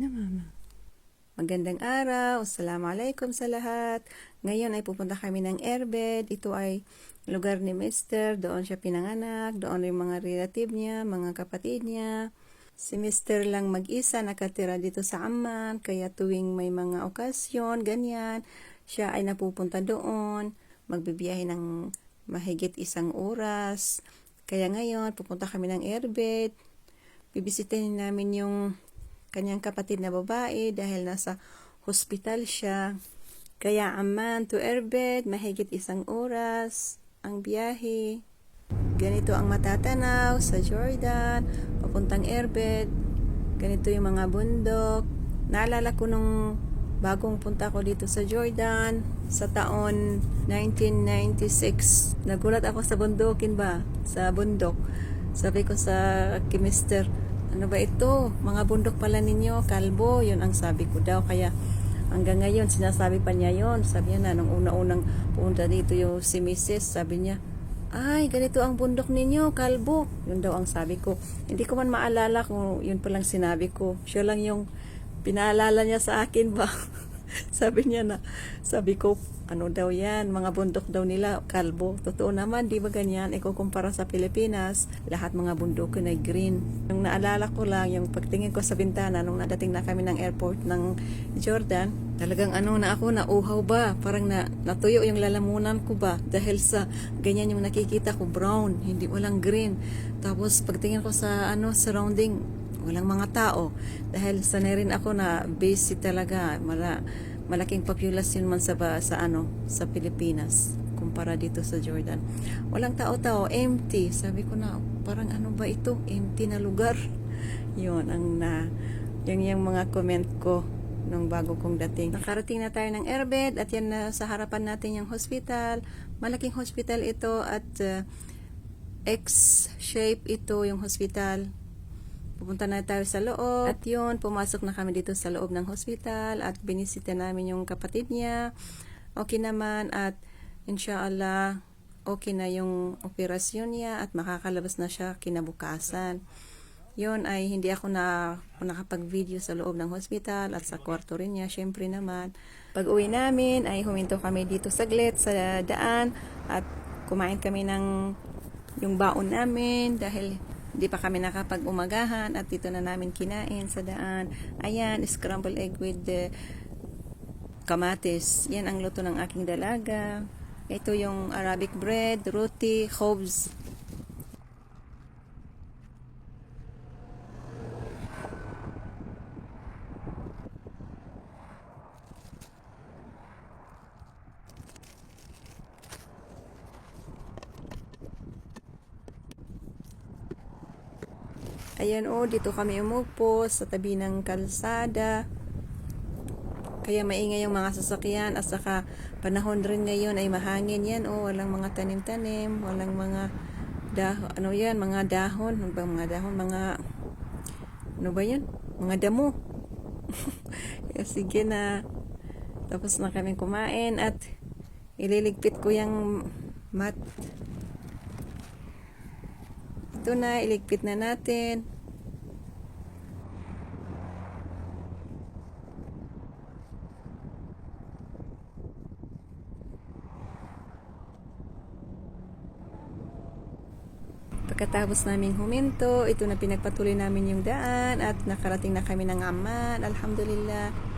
na mama. Magandang araw, Assalamualaikum sa lahat. Ngayon ay pupunta kami ng Airbed. Ito ay lugar ni Mr. Doon siya pinanganak, doon rin mga relative niya, mga kapatid niya. Si Mr. lang mag-isa nakatira dito sa Amman, kaya tuwing may mga okasyon, ganyan, siya ay napupunta doon, magbibiyahe ng mahigit isang oras. Kaya ngayon, pupunta kami ng Airbed. Bibisitin namin yung kanyang kapatid na babae dahil nasa hospital siya. Kaya Amman to Airbed, mahigit isang oras ang biyahe. Ganito ang matatanaw sa Jordan, papuntang Airbed. Ganito yung mga bundok. Naalala ko nung bagong punta ko dito sa Jordan sa taon 1996. Nagulat ako sa bundokin ba? Sa bundok. Sabi ko sa kimister, ano ba ito? Mga bundok pala ninyo, kalbo. Yun ang sabi ko daw. Kaya hanggang ngayon, sinasabi pa niya yon Sabi niya na, nung una-unang punta dito yung si Mrs. Sabi niya, ay, ganito ang bundok ninyo, kalbo. Yun daw ang sabi ko. Hindi ko man maalala kung yun palang sinabi ko. Siya lang yung pinaalala niya sa akin ba. sabi niya na, sabi ko, ano daw yan, mga bundok daw nila, kalbo. Totoo naman, di ba ganyan? Ikukumpara sa Pilipinas, lahat mga bundok ay green. Yung naalala ko lang, yung pagtingin ko sa bintana, nung nadating na kami ng airport ng Jordan, talagang ano na ako, nauhaw ba? Parang na, natuyo yung lalamunan ko ba? Dahil sa ganyan yung nakikita ko, brown, hindi walang green. Tapos pagtingin ko sa ano surrounding, walang mga tao. Dahil sanay rin ako na busy talaga. Mala, malaking population man sa, sa ano, sa Pilipinas kumpara dito sa Jordan. Walang tao-tao, empty. Sabi ko na, parang ano ba ito? Empty na lugar. Yun, ang na, yung, yung mga comment ko nung bago kong dating. Nakarating na tayo ng airbed at yan na sa harapan natin yung hospital. Malaking hospital ito at uh, X-shape ito yung hospital. Pupunta na tayo sa loob. At yun, pumasok na kami dito sa loob ng hospital at binisita namin yung kapatid niya. Okay naman at inshallah okay na yung operasyon niya at makakalabas na siya kinabukasan. Yun ay hindi ako na nakapag-video sa loob ng hospital at sa kwarto rin niya, syempre naman. Pag uwi namin ay huminto kami dito saglit sa daan at kumain kami ng yung baon namin dahil hindi pa kami nakapag-umagahan at dito na namin kinain sa daan. Ayan, scrambled egg with the kamatis. Yan ang luto ng aking dalaga. Ito yung Arabic bread, roti, khobz. Ayan o, dito kami umupo sa tabi ng kalsada. Kaya maingay yung mga sasakyan at saka panahon rin ngayon ay mahangin yan o walang mga tanim-tanim, walang mga dahon, ano yan, mga dahon, ano ba mga dahon, mga ano ba yan? Mga damo. Kaya sige na. Tapos na kami kumain at ililigpit ko yung mat. Ito na, iligpit na natin. Pagkatapos naming huminto, ito na pinagpatuloy namin yung daan at nakarating na kami ng Amman. Alhamdulillah.